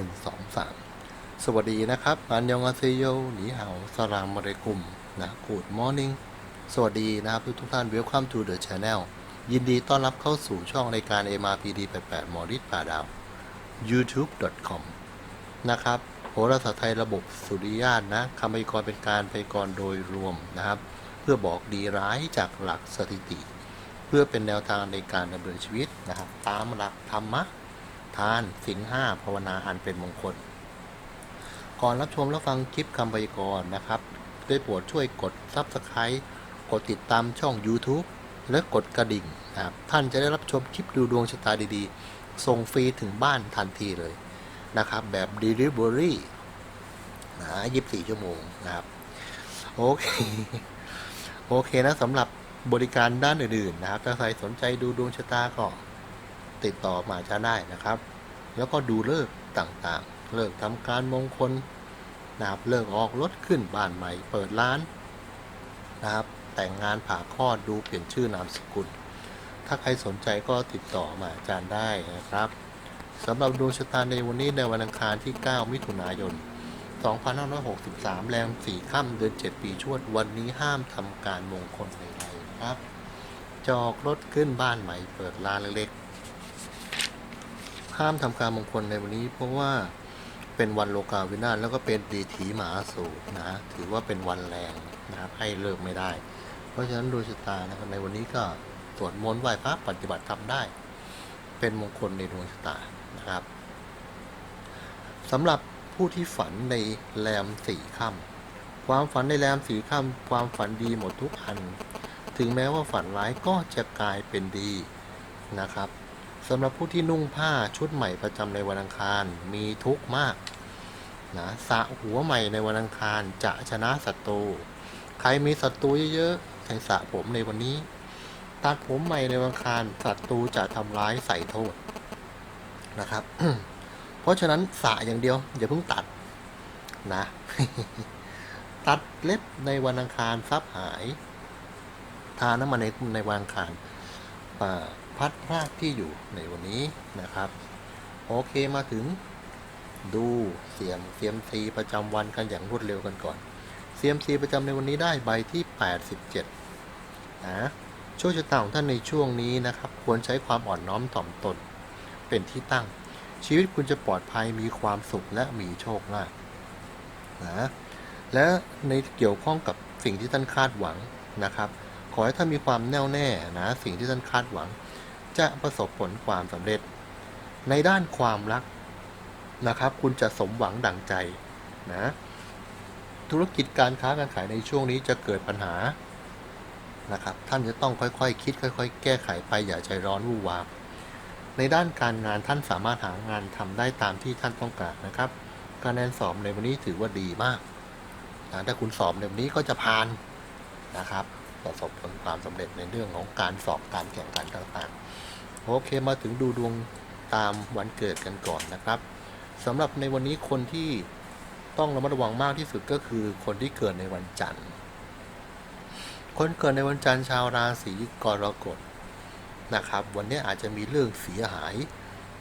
1 2 3สวัสดีนะครับ อันยองอาเซโยหนีเห่าสลามอะลัยกุมนะกูดมอร์นิ่งสวัสดีนะครับทุกทุกท่าน Welcome to the channel ยินดีต้อนรับเข้าสู่ช่องรายการ MRPD 88หมอริดป่าดาว youtube.com นะครับโหราศาสตร์ไทยระบบสุริยานนะคำพยากรณ์เป็นการพยากรณ์โดยรวมนะครับ เพื่อบอกดีร้ายจากหลักสถิติ เพื่อเป็นแนวทางในการดำเนินชีวิตนะครับ ตามหลักธรรมะานสิงห้าภาวนาอันเป็นมงคล ก่อนรับชมและฟังคลิปคำพยากรณ์นะครับได้โปรดช่วยกด Subscribe กดติดตามช่อง YouTube และกดกระดิ่งนะครับท่านจะได้รับชมคลิปดูดวงชะตาดีๆ ส่งฟรีถึงบ้านทันทีเลยนะครับ แบบ Delivery นะ24 ชั่วโมงนะครับ โอเค โอเคนะสำหรับบริการด้านอื่นๆนะครับ ถ้าใครสนใจดูดวงชะตาก็ติดต่อมาจะได้นะครับ แล้วก็ดูเลิกต่างๆ เลิกทำการมงคลนะครับเลิกออกรถขึ้นบ้านใหม่เปิดร้านนะครับ แต่งงานผ่าคลอดดูเปลี่ยนชื่อนามสกุล ถ้าใครสนใจก็ติดต่อมาอาจารย์ได้นะครับสำหรับดวงชะตาในวันนี้ในวันอังคารที่ 9 มิถุนายน 2563 แรม 4 ค่ำเดือน 7 ปีชวด วันนี้ห้ามทำการมงคลใดๆครับ จอกรถขึ้นบ้านใหม่เปิดร้านเล็กๆ ห้ามทำการมงคลในวันนี้ เพราะว่าเป็นวันโลกาวินาศแล้วก็เป็นดีถีหมาสูตรนะถือว่าเป็นวันแรงนะครับให้เลิกไม่ได้ เพราะฉะนั้นดวงชะตานะครับในวันนี้ก็สวดมนต์ไหว้พระปฏิบัติทำได้ เป็นมงคลในดวงชะตานะครับสำหรับผู้ที่ฝันในแรมสี่ค่ำความฝันในแรมสี่ค่ำความฝันดีหมดทุกอัน ถึงแม้ว่าฝันร้ายก็จะกลายเป็นดีนะครับ สำหรับผู้ที่นุ่งผ้าชุดใหม่ประจำในวันอังคารมีทุกข์มากนะสระหัวใหม่ในวันอังคารจะชนะศัตรูใครมีศัตรูเยอะๆให้สระผมในวันนี้ตัดผมใหม่ในวันอังคารศัตรูจะทำร้ายใส่โทษนะครับ เพราะฉะนั้นสระอย่างเดียวอย่าเพิ่งตัดนะ ตัดเล็บในวันอังคารทรัพย์หาย ทาน้ำมันในในวันอังคารอ่า พัดพรากที่อยู่ในวันนี้นะครับ โอเคมาถึงดูเสียมเซียมซีประจำวันกันอย่างรวดเร็วกันก่อนเซียมซีประจำในวันนี้ได้ใบที่ 87นะโชคชะตาของท่านในช่วงนี้นะครับ ควรใช้ความอ่อนน้อมถ่อมตน เป็นที่ตั้ง ชีวิตคุณจะปลอดภัยมีความสุขและมีโชคลาภนะและในเกี่ยวข้องกับสิ่งที่ท่านคาดหวังนะครับ ขอให้ท่านมีความแน่วแน่นะสิ่งที่ท่านคาดหวัง จะประสบผลความสำเร็จ ในด้านความรักนะครับ คุณจะสมหวังดังใจนะธุรกิจการค้าการขายในช่วงนี้จะเกิดปัญหานะครับ ท่านจะต้องค่อยๆคคิด ค่อย ๆ แก้ไขไปอย่าใจร้อนวู่วามในด้านการงานท่านสามารถหางานทำได้ตามที่ท่านต้องการนะครับการแนนสอบในวันนี้ถือว่าดีมากนะถ้าคุณสอบในวันนี้ก็จะผ่านนะครับ ประสบผลความสำเร็จในเรื่องของการสอบการแข่งขันต่างๆ โอเคมาถึงดูดวงตามวันเกิดกันก่อนนะครับสำหรับในวันนี้คนที่ต้องระมัดระวังมากที่สุดก็คือคนที่เกิดในวันจันทร์ คนเกิดในวันจันทร์ชาวราศีกรกฎนะครับ วันนี้อาจจะมีเรื่องเสียหาย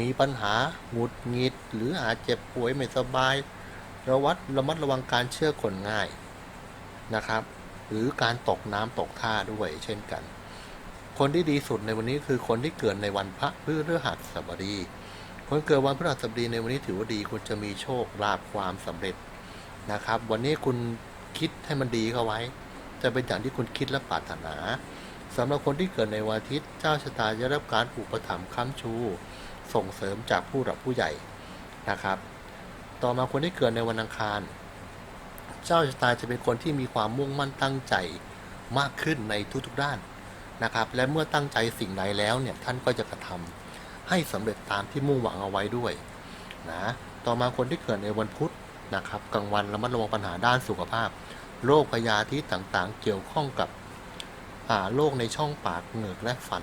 มีปัญหาหงุดหงิด หรืออาจเจ็บป่วยไม่สบาย ระวัดระมัดระวังการเชื่อคนง่ายนะครับ หรือการตกน้ำตกท่าด้วยเช่นกัน คนที่ดีสุดในวันนี้คือคนที่เกิดในวันพระพฤหัสบดี คนเกิดวันพฤหัสบดีในวันนี้ถือว่าดีคุณจะมีโชคลาภความสำเร็จนะครับ วันนี้คุณคิดให้มันดีเข้าไว้ จะเป็นอย่างที่คุณคิดและปรารถนาสำหรับคนที่เกิดในวันอาทิตย์เจ้าชะตาจะได้รับการอุปถัมภ์ค้ำชู ส่งเสริมจากผู้หลักผู้ใหญ่นะครับ ต่อมาคนที่เกิดในวันอังคาร เจ้าชะตาจะเป็นคนที่มีความมุ่งมั่นตั้งใจมากขึ้นในทุกๆด้านนะครับ และเมื่อตั้งใจสิ่งใดแล้วเนี่ยท่านก็จะกระทำให้สำเร็จตามที่มุ่งหวังเอาไว้ด้วยนะต่อมาคนที่เกิดในวันพุธนะครับกลางวันระมัดระวังปัญหาด้านสุขภาพโรคพยาธิต่างๆ เกี่ยวข้องกับโรคในช่องปากเหงือกและฟัน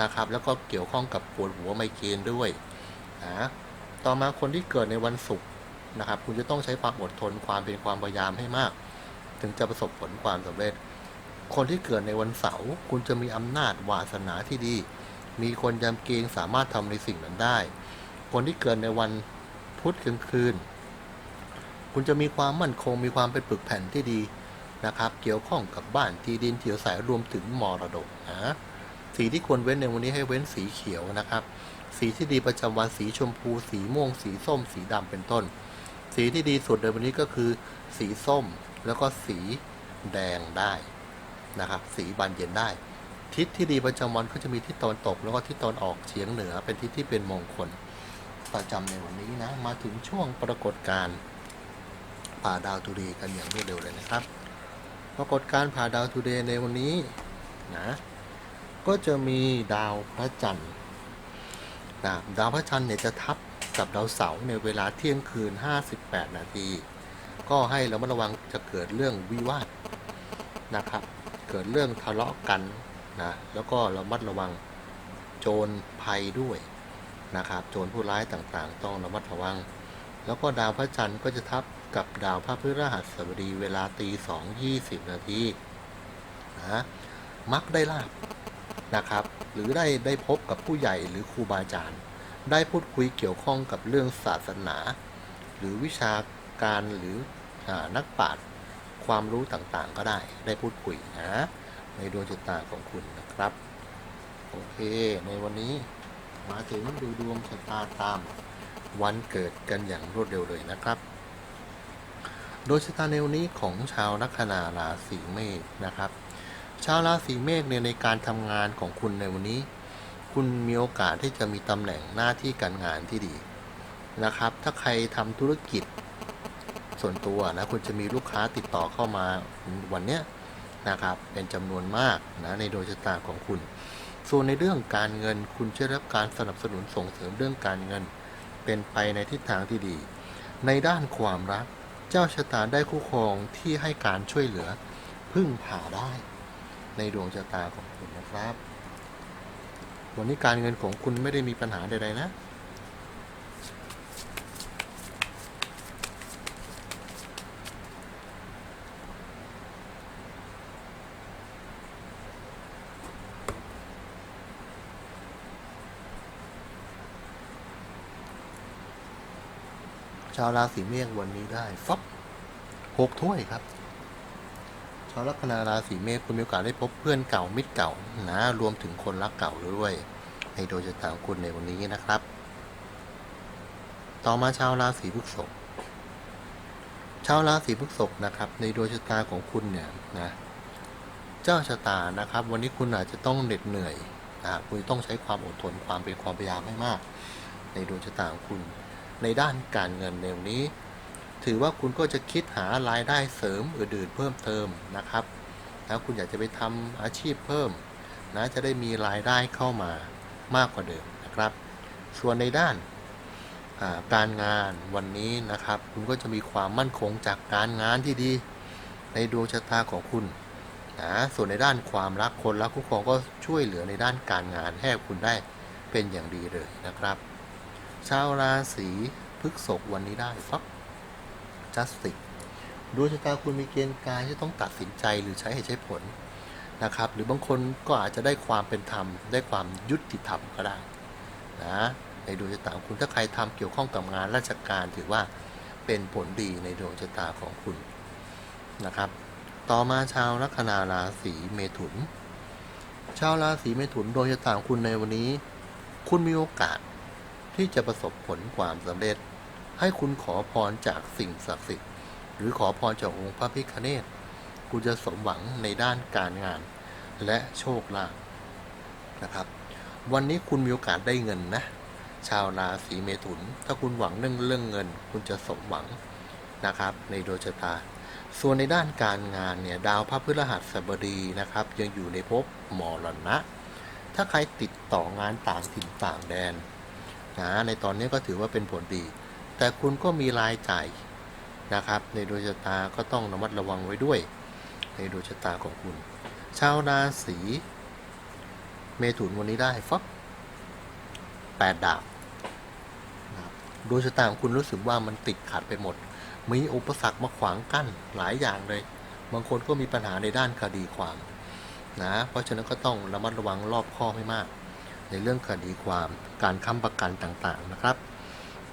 นะครับ แล้วก็เกี่ยวข้องกับปวดหัวไมเกรนด้วยนะต่อมาคนที่เกิดในวันศุกร์ นะครับ คุณจะต้องใช้ความอดทนความเป็นความพยายามให้มาก ถึงจะประสบผลความสำเร็จ คนที่เกิดในวันเสาร์คุณจะมีอำนาจวาสนาที่ดี มีคนยำเกรงสามารถทำในสิ่งนั้นได้ คนที่เกิดในวันพุธกลางคืน คุณจะมีความมั่นคง มีความเป็นปึกแผ่นที่ดีนะครับ เกี่ยวข้องกับบ้านที่ดินที่อยู่อาศัยรวมถึงมรดกนะสีที่ควรเว้นในวันนี้ให้เว้นสีเขียวนะครับ สีที่ดีประจำวันสีชมพู สีม่วง สีส้ม สีดำเป็นต้น สีที่ดีสุดในวันนี้ก็คือสีส้มแล้วก็สีแดงได้นะครับ สีบานเย็นได้ ทิศที่ดีประจำวันก็จะมีทิศตะวันตก แล้วก็ทิศตะวันออกเฉียงเหนือเป็นทิศที่เป็นมงคลประจำในวันนี้นะ มาถึงช่วงปรากฏการณ์ผ่าดาวทูเดย์กันอย่างรวดเร็วเลยนะครับ ปรากฏการณ์ผ่าดาวทูเดย์ในวันนี้นะก็จะมีดาวพระจันทร์นะดาวพระจันทร์เนี่ยจะทับ กับดาวเสาร์ในเวลาเที่ยงคืน 58 นาที ก็ให้เระมัดระวังจะเกิดเรื่องวิวาทนะครับ เกิดเรื่องทะเลาะกันนะแล้วก็เระมัดระวังโจรภัยด้วยนะครับ โจรผู้ร้ายต่างๆ ต้องระมัดระวัง แล้วก็ดาวพระจันทร์ก็จะทับกับดาวพระพฤหัสบดีเวลาตีสองยี่สิบนาทีนะมักได้ลาบนะครับ หรือได้ได้พบกับผู้ใหญ่หรือครูบาอาจารย์ ได้พูดคุยเกี่ยวข้องกับเรื่องศาสนา หรือวิชาการหรืออนักปราชญ์ความรู้ต่างๆ ก็ได้ได้พูดคุยนะในดวงชะตาของคุณนะครับ โอเค ในวันนี้มาถึงดูดวงชะตาตามวันเกิดกันอย่างรวดเร็วเลยนะครับ โดยชะตาในวันนี้ของชาวลัคนาราศีเมษนะครับ ชาวราศีเมษเนี่ยในการทำงานของคุณในวันนี้ คุณมีโอกาสที่จะมีตำแหน่งหน้าที่การงานที่ดีนะครับ ถ้าใครทำธุรกิจส่วนตัวนะคุณจะมีลูกค้าติดต่อเข้ามาวันเนี้ยนะครับ เป็นจำนวนมากนะในโดยชะตาของคุณ ส่วนในเรื่องการเงินคุณจะได้รับการสนับสนุนส่งเสริมเรื่องการเงิน เป็นไปในทิศทางที่ดี ในด้านความรัก เจ้าชะตาได้คู่ครองที่ให้การช่วยเหลือพึ่งพาได้ ในดวงชะตาของคุณนะครับ วันนี้การเงินของคุณไม่ได้มีปัญหาใดๆนะชาวราศีเมษวันนี้ได้ฟับหกถ้วยครับ ชาวลัคนาราศีเมษคุณมีโอกาสได้พบเพื่อนเก่ามิตรเก่านะรวมถึงคนรักเก่าด้วยในโดยชะตาของคุณในวันนี้นะครับ ต่อมาชาวราศีพฤษภชาวราศีพฤษภนะครับ ในดวงชะตาของคุณเนี่ยนะเจ้าชะตานะครับ วันนี้คุณอาจจะต้องเหน็ดเหนื่อยนะคุณต้องใช้ความอดทนความเป็นความพยายามให้มาก ในดวงชะตาของคุณ ในด้านการเงินในวันนี้ ถือว่าคุณก็จะคิดหารายได้เสริมอื่นๆเพิ่มเติมนะครับแล้วคุณอยากจะไปทำอาชีพเพิ่มนะจะได้มีรายได้เข้ามามากกว่าเดิมนะครับ ส่วนในด้านการงานวันนี้นะครับ คุณก็จะมีความมั่นคงจากการงานที่ดีในดวงชะตาของคุณนะส่วนในด้านความรักคนรักคู่ครองก็ช่วยเหลือในด้านการงานให้คุณได้เป็นอย่างดีเลยนะครับ ชาวราศีพฤษภวันนี้ได้ฟับ จัสติกดวงชะตาคุณมีเกณฑ์การที่ต้องตัดสินใจหรือใช้เหตุใช้ผลนะครับ หรือบางคนก็อาจจะได้ความเป็นธรรม ได้ความยุติธรรมก็ได้นะในดวงชะตาของคุณถ้าใครทำเกี่ยวข้องกับงานราชการถือว่าเป็นผลดีในดวงชะตาของคุณนะครับ ต่อมาชาวลัคนาราศีเมถุน ชาวราศีเมถุนดวงชะตาของคุณในวันนี้ คุณมีโอกาสที่จะประสบผลความสำเร็จ ให้คุณขอพรจากสิ่งศักดิ์สิทธิ์ หรือขอพรจากองค์พระพิฆเนศคุณจะสมหวังในด้านการงานและโชคลาภนะครับ วันนี้คุณมีโอกาสได้เงินนะ ชาวราศีเมถุน ถ้าคุณหวังเรื่องเรื่องเงิน คุณจะสมหวังนะครับ ในโดยชะตา ส่วนในด้านการงานเนี่ยดาวพระพฤหัสบดีนะครับ ยังอยู่ในภพมรณะ ถ้าใครติดต่องานต่างถิ่นต่างแดนนะในตอนนี้ก็ถือว่าเป็นผลดี แต่คุณก็มีรายจ่ายนะครับ ในดวงชะตาก็ต้องระมัดระวังไว้ด้วย ในดวงชะตาของคุณ ชาวราศีเมถุนวันนี้ได้ฟับแปดดาบนะครับดวงชะตาของคุณรู้สึกว่ามันติดขัดไปหมด มีอุปสรรคมาขวางกั้นหลายอย่างเลย บางคนก็มีปัญหาในด้านคดีความนะ เพราะฉะนั้นก็ต้องระมัดระวังรอบคอบให้มาก ในเรื่องคดีความ การค้ำประกันต่างๆนะครับ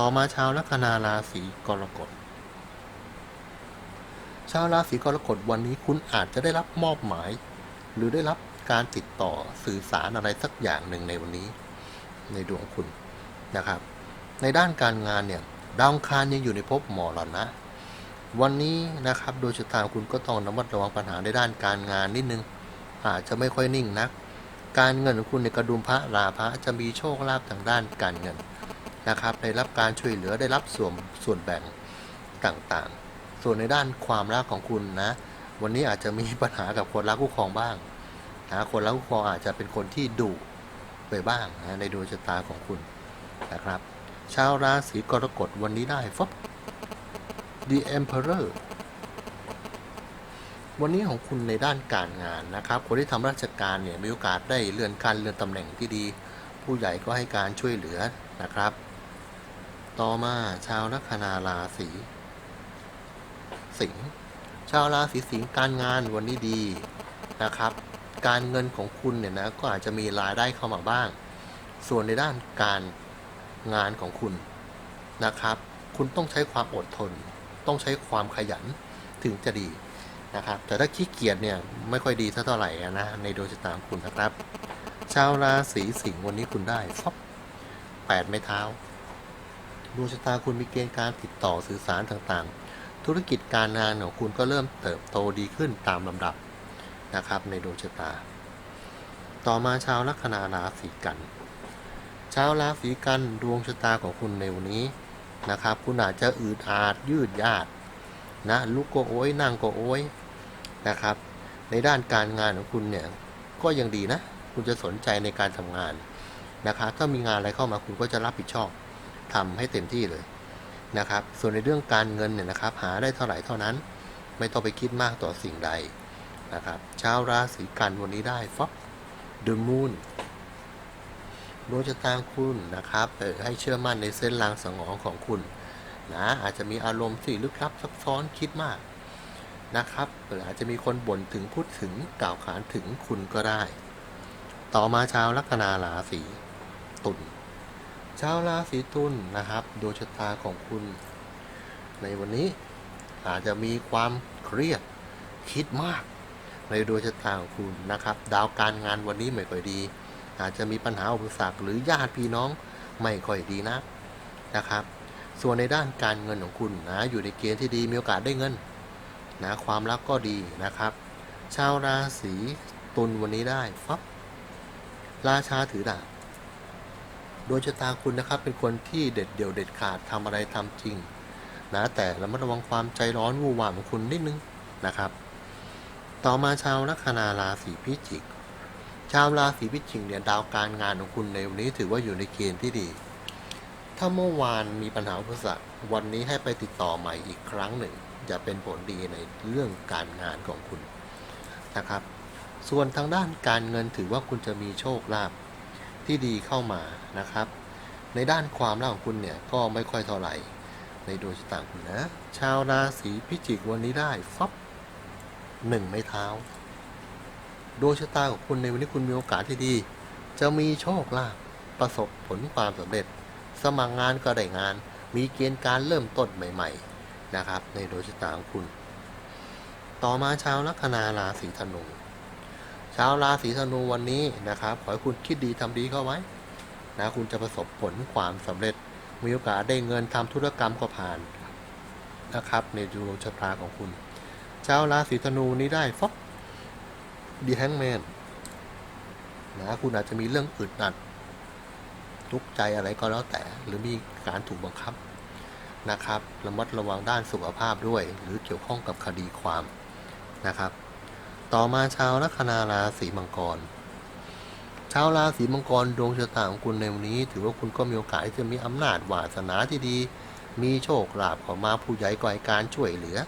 ต่อมาชาวลัคนาราศีกรกฎ ชาวราศีกรกฎวันนี้คุณอาจจะได้รับมอบหมาย หรือได้รับการติดต่อสื่อสารอะไรสักอย่างหนึ่งในวันนี้ ในดวงคุณนะครับ ในด้านการงานเนี่ยดาวคารยังอยู่ในภพหมอรณะวันนี้นะครับโดยชะตาคุณก็ต้องระมัดระวังปัญหาในด้านการงานนิดนึง อาจจะไม่ค่อยนิ่งนัก การเงินของคุณในกระดุมพระราพระจะมีโชคลาภทางด้านการเงิน นะครับได้รับการช่วยเหลือได้รับส่วนส่วนแบ่งต่างๆ ส่วนในด้านความรักของคุณนะ วันนี้อาจจะมีปัญหากับคนรักคู่ครองบ้างนะคนรักคู่ครองอาจจะเป็นคนที่ดุไปบ้างนะในดวงชะตาของคุณนะครับ ชาวราศีกรกฎวันนี้ได้ฟบ The Emperor วันนี้ของคุณในด้านการงานนะครับ คนที่ทำราชการเนี่ยมีโอกาสได้เลื่อนการเลื่อนตำแหน่งที่ดี ผู้ใหญ่ก็ให้การช่วยเหลือนะครับ ต่อมาชาวลัคนาราศีสิงห์ชาวราศีสิงห์การงานวันนี้ดีนะครับ การเงินของคุณเนี่ยนะก็อาจจะมีรายได้เข้ามาบ้าง ส่วนในด้านการงานของคุณนะครับ คุณต้องใช้ความอดทน ต้องใช้ความขยันถึงจะดีนะครับ แต่ถ้าขี้เกียจเนี่ยไม่ค่อยดีเท่าไหร่นะในดวงชะตาของคุณนะครับ ชาวราศีสิงห์วันนี้คุณได้ฟอบแปดไม้เท้า ดวงชะตาคุณมีเกณฑ์การติดต่อสื่อสารต่างๆ ธุรกิจการงานของคุณก็เริ่มเติบโตดีขึ้นตามลำดับนะครับในดวงชะตา ต่อมาชาวลัคนาราศีกันชาวราศีกันดวงชะตาของคุณในวันนี้นะครับ คุณอาจจะอืดอาดยืดยาดนะลุกก็โอ้ยนั่งก็โอ้ยนะครับ ในด้านการงานของคุณเนี่ยก็ยังดีนะ คุณจะสนใจในการทำงานนะครับถ้ามีงานอะไรเข้ามาคุณก็จะรับผิดชอบ ทำให้เต็มที่เลยนะครับ ส่วนในเรื่องการเงินเนี่ยนะครับ หาได้เท่าไหร่เท่านั้น ไม่ต้องไปคิดมากต่อสิ่งใดนะครับชาวราศีกันวันนี้ได้ฟ็อบ The Moon ดวงชะตาคุณนะครับให้เชื่อมั่นในเส้นรางสังหรณ์ของคุณนะอาจจะมีอารมณ์ที่ลึกลับซับซ้อนคิดมากนะครับหรืออาจจะมีคนบ่นถึงพูดถึงกล่าวขานถึงคุณก็ได้ ต่อมาชาวลัคนาราศีตุล ชาวราศีตุลนะครับดวงชะตาของคุณ ในวันนี้อาจจะมีความเครียดคิดมาก ในดวงชะตาของคุณนะครับ ดาวการงานวันนี้ไม่ค่อยดี อาจจะมีปัญหาอุปสรรคหรือญาติพี่น้องไม่ค่อยดีนักนะครับ ส่วนในด้านการเงินของคุณนะอยู่ในเกณฑ์ที่ดีมีโอกาสได้เงินนะความรักก็ดีนะครับ ชาวราศีตุลวันนี้ได้ฟับราชาถือดาบ ดวงชะตาคุณนะครับเป็นคนที่เด็ดเดี่ยวเด็ดขาดทำอะไรทำจริงนะแต่ระมัดระวังความใจร้อนวู่วามของคุณนิดนึงนะครับ ต่อมาชาวลัคนาราศีพิจิก ชาวราศีพิจิกเนี่ยดาวการงานของคุณในวันนี้ถือว่าอยู่ในเกณฑ์ที่ดี ถ้าเมื่อวานมีปัญหาอุปสรรควันนี้ให้ไปติดต่อใหม่อีกครั้งหนึ่ง จะเป็นผลดีในเรื่องการงานของคุณนะครับ ส่วนทางด้านการเงินถือว่าคุณจะมีโชคลาภ ที่ดีเข้ามานะครับ ในด้านความรักของคุณเนี่ยก็ไม่ค่อยเท่าไหร่ในดวงชะตาคุณนะ ชาวราศีพิจิกวันนี้ได้ฟับหนึ่งไม้เท้าดวงชะตาของคุณในวันนี้คุณมีโอกาสที่ดี จะมีโชคลาภประสบผลความสำเร็จ สมัครงานก็ได้งาน มีเกณฑ์การเริ่มต้นใหม่ ๆ นะครับ ในดวงชะตาของคุณ ต่อมาชาวลัคนาราศีธนู ชาวราศีธนูวันนี้นะครับ ขอให้คุณคิดดีทำดีเข้าไว้นะคุณจะประสบผลความสำเร็จมีโอกาสได้เงินทำธุรกรรมก็ผ่านนะครับ ในดวงชะตาของคุณชาวราศีธนูนี้ได้ฟอกดีแฮงแมนนะคุณอาจจะมีเรื่องอึดอัดทุกใจอะไรก็แล้วแต่ หรือมีการถูกบังคับนะครับ ระมัดระวังด้านสุขภาพด้วย หรือเกี่ยวข้องกับคดีความนะครับ ต่อมาชาวลัคนาราศีมังกร ชาวราศีมังกรดวงชะตาของคุณในวันนี้ ถือว่าคุณก็มีโอกาสที่จะมีอำนาจวาสนาที่ดี มีโชคลาภเข้ามาผู้ใหญ่ก่อยการช่วยเหลือ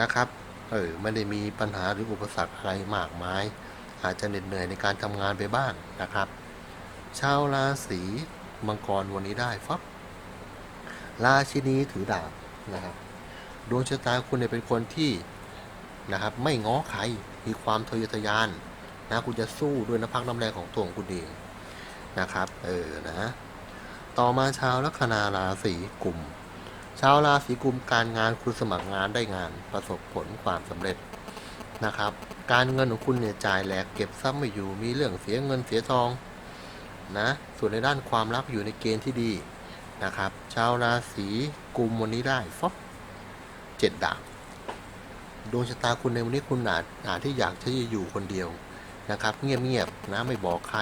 นะครับ เออไม่ได้มีปัญหาหรืออุปสรรคอะไรมากมาย อาจจะเหน็ดเหนื่อยในการทำงานไปบ้างนะครับ ชาวราศีมังกรวันนี้ได้ฟับราชินีถือดาบนะครับดวงชะตาคุณเนี่ยเป็นคนที่ นะครับ ไม่ง้อใคร มีความทะเยอทะยานนะคุณจะสู้ด้วยน้ำพักน้ำแรงของตัวของคุณเองนะครับ เออนะ ต่อมาชาวลัคนาราศีกุมชาวราศีกุมการงานคุณสมัครงานได้งานประสบผลความสำเร็จนะครับ การเงินของคุณเนี่ยจ่ายแหลกเก็บซ้ำไม่อยู่มีเรื่องเสียเงินเสียทองนะส่วนในด้านความรักอยู่ในเกณฑ์ที่ดีนะครับ ชาวราศีกุมวันนี้ได้ฟอบเจ็ดดาบ ดวงชะตาคุณในวันนี้คุณอาจอาจที่อยากที่จะอยู่คนเดียวนะครับ เงียบๆนะไม่บอกใคร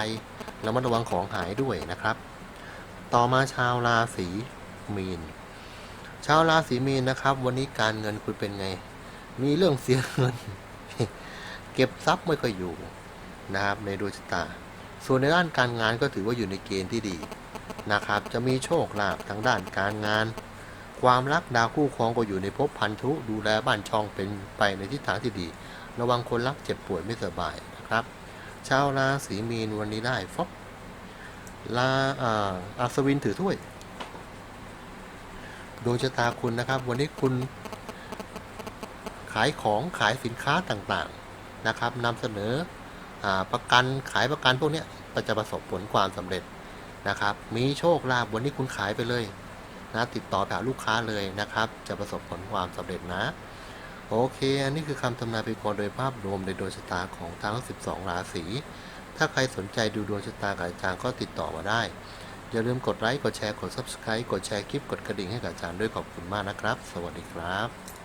ระมัดระวังของหายด้วยนะครับ ต่อมาชาวราศีมีน ชาวราศีมีนนะครับ วันนี้การเงินคุณเป็นไง มีเรื่องเสียเงิน เก็บทรัพย์ไม่ค่อยอยู่นะครับในดวงชะตา ส่วนในด้านการงานก็ถือว่าอยู่ในเกณฑ์ที่ดีนะครับ จะมีโชคลาภทางด้านการงาน ความรักดาวคู่ครองก็อยู่ในภพพันธุดูแลบ้านช่องเป็นไปในทิศทางที่ดี ระวังคนรักเจ็บป่วยไม่สบายนะครับ ชาวราศีมีนวันนี้ได้ฟอบลาอาอัศวินถือถ้วยดวงชะตาคุณนะครับ วันนี้คุณขายของขายสินค้าต่างๆนะครับนำเสนออประกันขายประกันพวกนี้จะประสบผลความสำเร็จนะครับ มีโชคลาภวันนี้คุณขายไปเลย นะติดต่อไปหาลูกค้าเลยนะครับ จะประสบผลความสำเร็จนะ โอเค อันนี้คือคำทำนายพยากรโดยภาพรวมในดวงชะตาของทั้ง 12 ราศีถ้าใครสนใจดูดวงชะตากับอาจารย์ก็ติดต่อมาได้ อย่าลืมกดไลค์กดแชร์กด Subscribe กดแชร์คลิปกดกระดิ่งให้กับอาจารย์ด้วยขอบคุณมากนะครับ สวัสดีครับ